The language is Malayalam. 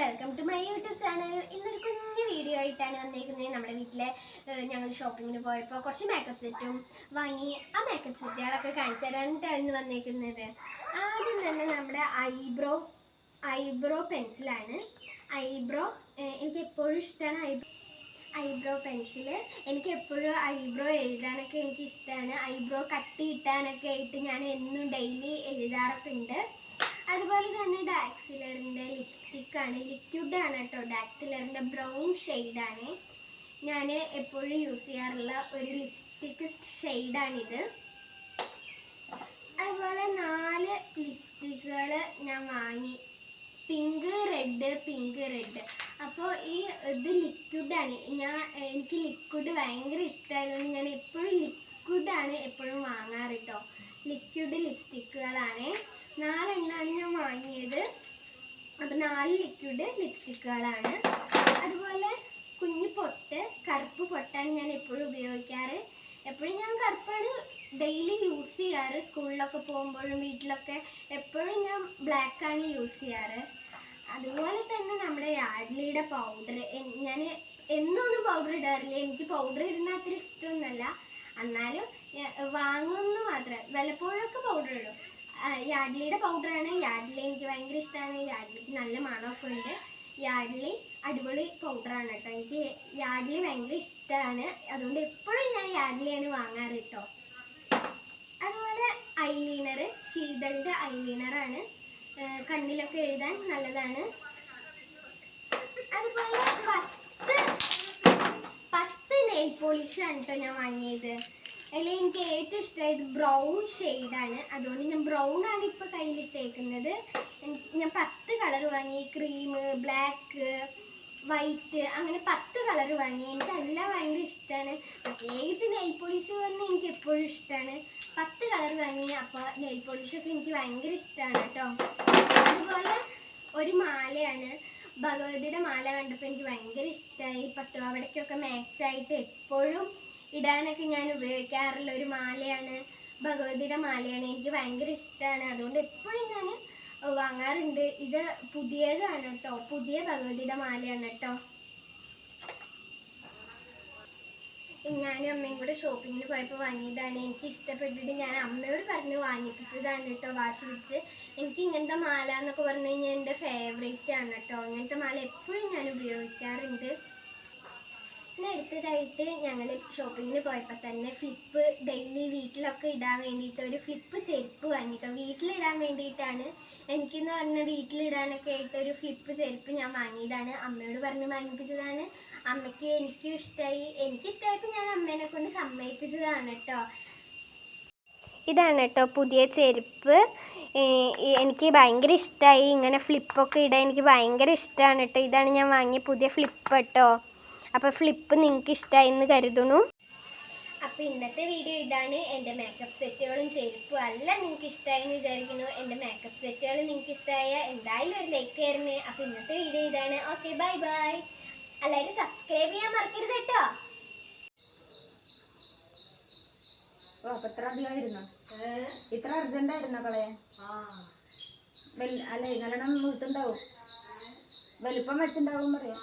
Welcome to my YouTube channel ഇന്നൊരു കുഞ്ഞു വീഡിയോ ആയിട്ടാണ് വന്നിരിക്കുന്നത് നമ്മുടെ വീട്ടിലെ ഞങ്ങൾ ഷോപ്പിങ്ങിന് പോയപ്പോൾ കുറച്ച് മേക്കപ്പ് സെറ്റും വാങ്ങി ആ മേക്കപ്പ് സെറ്റുകളൊക്കെ കാണിച്ചു തരാനായിട്ടാണ് ഇന്ന് വന്നിരിക്കുന്നത് ആദ്യം തന്നെ നമ്മുടെ ഐബ്രോ ഐബ്രോ പെൻസിലാണ് ഐബ്രോ എനിക്ക് എപ്പോഴും ഇഷ്ടമാണ് ഐബ്രോ ഐബ്രോ പെൻസിൽ എനിക്ക് എപ്പോഴും ഐബ്രോ എഴുതാനൊക്കെ എനിക്ക് ഇഷ്ടമാണ് ഐബ്രോ കട്ടി ഇട്ടാനൊക്കെ ആയിട്ട് ഞാൻ എന്നും ഡെയിലി എഴുതാറൊക്കെ ഉണ്ട്. അതുപോലെ തന്നെ ഡാക്സിലറിന്റെ ലിപ്സ്റ്റിക്കാണ് ആണ് കേട്ടോ. ഡാക്സിലറിന്റെ ബ്രൗൺ ഷെയ്ഡാണ്. ഞാൻ എപ്പോഴും യൂസ് ചെയ്യാറുള്ള ഒരു ലിപ്സ്റ്റിക്ക് ഷെയ്ഡാണിത്. അതുപോലെ നാല് ലിപ്സ്റ്റിക്കുകൾ ഞാൻ വാങ്ങി. Pink red pink red. അപ്പോൾ ഈ ഇത് ലിക്വിഡാണ്. ഞാൻ എനിക്ക് ലിക്വിഡ് ഭയങ്കര ഇഷ്ടമായതുകൊണ്ട് ഞാൻ എപ്പോഴും ലിക്വിഡാണ് എപ്പോഴും വാങ്ങാറ് കേട്ടോ. ലിക്വിഡ് ലിപ്സ്റ്റിക്കുകളാണ് നാലെണ്ണമാണ് ഞാൻ വാങ്ങിയത് അപ്പോൾ നാല് ലിക്വിഡ് ലിപ്സ്റ്റിക്കുകളാണ് അതുപോലെ കുഞ്ഞു പൊട്ട് കറുപ്പ് പൊട്ടാണ് ഞാൻ എപ്പോഴും ഉപയോഗിക്കാറ്. എപ്പോഴും ഞാൻ കറുപ്പാണ് ഡെയിലി യൂസ് ചെയ്യാറ്. സ്കൂളിലൊക്കെ പോകുമ്പോഴും വീട്ടിലൊക്കെ എപ്പോഴും ഞാൻ ബ്ലാക്കാണ് യൂസ് ചെയ്യാറ്. അതുപോലെ തന്നെ നമ്മുടെ യാഡ്ലിയുടെ പൗഡർ ഞാൻ എന്നൊന്നും പൗഡർ ഇടാറില്ല. എനിക്ക് പൗഡർ ഇടുന്ന അത്ര ഇഷ്ടമൊന്നുമല്ല. എന്നാലും വാങ്ങുന്നു മാത്രം. വല്ലപ്പോഴൊക്കെ പൗഡർ ഇടും. യാഡ്ലിയുടെ പൗഡറാണ് യാഡ്ലി എനിക്ക് ഭയങ്കര ഇഷ്ടമാണ് യാഡ്ലിക്ക് നല്ല മണമൊക്കെ ഉണ്ട് യാഡ്ലി അടിപൊളി പൗഡറാണ് കേട്ടോ. എനിക്ക് യാഡ്ലി ഭയങ്കര ഇഷ്ടമാണ് അതുകൊണ്ട് എപ്പോഴും ഞാൻ യാഡ്ലിയാണ് വാങ്ങാറ് കേട്ടോ. അതുപോലെ ഐലീനർ ശീതളിന്റെ ഐലീനറാണ് കണ്ണിലൊക്കെ എഴുതാൻ നല്ലതാണ്. അതുപോലെ പത്ത് പത്ത് നെയിൽ പോളിഷാണ് കേട്ടോ ഞാൻ വാങ്ങിയത്. അതിൽ എനിക്ക് ഏറ്റവും ഇഷ്ടമായത് ബ്രൗൺ ഷെയ്ഡാണ് അതുകൊണ്ട് ഞാൻ ബ്രൗൺ ആണ് ഇപ്പോൾ കയ്യിലിട്ടേക്കുന്നത്. എനിക്ക് ഞാൻ പത്ത് കളർ വാങ്ങി. ക്രീം ബ്ലാക്ക് വൈറ്റ് അങ്ങനെ പത്ത് കളർ വാങ്ങി. എനിക്ക് എല്ലാം ഭയങ്കര ഇഷ്ടമാണ് പ്രത്യേകിച്ച് നെയിൽ പോളിഷ് പറഞ്ഞാൽ എനിക്ക് എപ്പോഴും ഇഷ്ടമാണ് പത്ത് കളർ വാങ്ങി. അപ്പോൾ നെയിൽ പോളിഷൊക്കെ എനിക്ക് ഭയങ്കര ഇഷ്ടമാണ് കേട്ടോ. അതുപോലെ ഒരു മാലയാണ്. ഭഗവതിയുടെ മാല കണ്ടപ്പോൾ എനിക്ക് ഭയങ്കര ഇഷ്ടമായി പട്ടുപാവടയ്ക്കൊക്കെ മാച്ചായിട്ട് എപ്പോഴും ഇടാനൊക്കെ ഞാൻ ഉപയോഗിക്കാറുള്ള ഒരു മാലയാണ്. ഭഗവതിയുടെ മാലയാണ്. എനിക്ക് ഭയങ്കര ഇഷ്ടമാണ് അതുകൊണ്ട് എപ്പോഴും ഞാൻ വാങ്ങാറുണ്ട്. ഇത് പുതിയതാണ് കേട്ടോ. പുതിയ ഭഗവതിയുടെ മാലയാണ് കേട്ടോ. ഞാനും അമ്മയും കൂടെ ഷോപ്പിങ്ങിന് പോയപ്പോൾ വാങ്ങിയതാണ്. എനിക്ക് ഇഷ്ടപ്പെട്ടിട്ട് ഞാൻ അമ്മയോട് പറഞ്ഞ് വാങ്ങിപ്പിച്ചതാണ് കേട്ടോ. വാശി പിടിച്ച്. എനിക്ക് ഇങ്ങനത്തെ മാല എന്നൊക്കെ പറഞ്ഞു കഴിഞ്ഞാൽ എന്റെ ഫേവറേറ്റ് ആണ് കേട്ടോ. ഇങ്ങനത്തെ മാല എപ്പോഴും ഞാൻ ഉപയോഗിക്കാറുണ്ട്. അടുത്തതായിട്ട് ഞങ്ങൾ ഷോപ്പിങ്ങിന് പോയപ്പോൾ തന്നെ ഫ്ലിപ്പ് ഡെയിലി വീട്ടിലൊക്കെ ഇടാൻ വേണ്ടിയിട്ട് ഒരു ഫ്ലിപ്പ് ചെരുപ്പ് വാങ്ങിട്ടോ. വീട്ടിലിടാൻ വേണ്ടിയിട്ടാണ് എനിക്കെന്ന് പറഞ്ഞാൽ വീട്ടിലിടാനൊക്കെ ആയിട്ട് ഒരു ഫ്ലിപ്പ് ചെരുപ്പ് ഞാൻ വാങ്ങിയതാണ്. അമ്മയോട് പറഞ്ഞ് വാങ്ങിപ്പിച്ചതാണ്. അമ്മയ്ക്ക് എനിക്കും ഇഷ്ടമായി എനിക്കിഷ്ടമായപ്പോൾ ഞാൻ അമ്മേനെ കൊണ്ട് സമ്മതിപ്പിച്ചതാണ് കേട്ടോ ഇതാണ് കേട്ടോ പുതിയ ചെരുപ്പ്. എനിക്ക് ഭയങ്കര ഇഷ്ടമായി ഇങ്ങനെ ഫ്ലിപ്പൊക്കെ ഇടാൻ എനിക്ക് ഭയങ്കര ഇഷ്ടമാണ് കേട്ടോ ഇതാണ് ഞാൻ വാങ്ങിയ പുതിയ ഫ്ലിപ്പ് കേട്ടോ അപ്പോൾ ഫ്ലിപ്പ് നിങ്ങൾക്ക് ഇഷ്ടമായി എന്ന് കരുതുന്നു അപ്പോൾ ഇന്നത്തെ വീഡിയോ ഇതാണ്. എന്റെ മേക്കപ്പ് സെറ്റുകളും ചെരുപ്പും അല്ല നിങ്ങൾക്ക് ഇഷ്ടമായി എന്ന് വിചാരിക്കുന്നു എന്റെ മേക്കപ്പ് സെറ്റുകൾ നിങ്ങൾക്ക് ഇഷ്ടമായ എന്തായാലും ഒരു ലൈക്ക് ആയിരുന്നു അപ്പോൾ ഇന്നത്തെ വീഡിയോ ഇതാണ്. ഓക്കെ ബൈ ബൈ എല്ലാവരും സബ്സ്ക്രൈബ് ചെയ്യാൻ മറക്കരുത് കേട്ടോ. ഓ അപ്പൊ ഇത്ര അധികമായിരുന്നു? ഇത്ര അർജന്റ് ആയിരുന്നോ കളയാൻ അല്ലേ അല്ല നല്ലോണം വീട്ടുണ്ടാവും വലിപ്പം വെച്ചിണ്ടാവും പറയാം.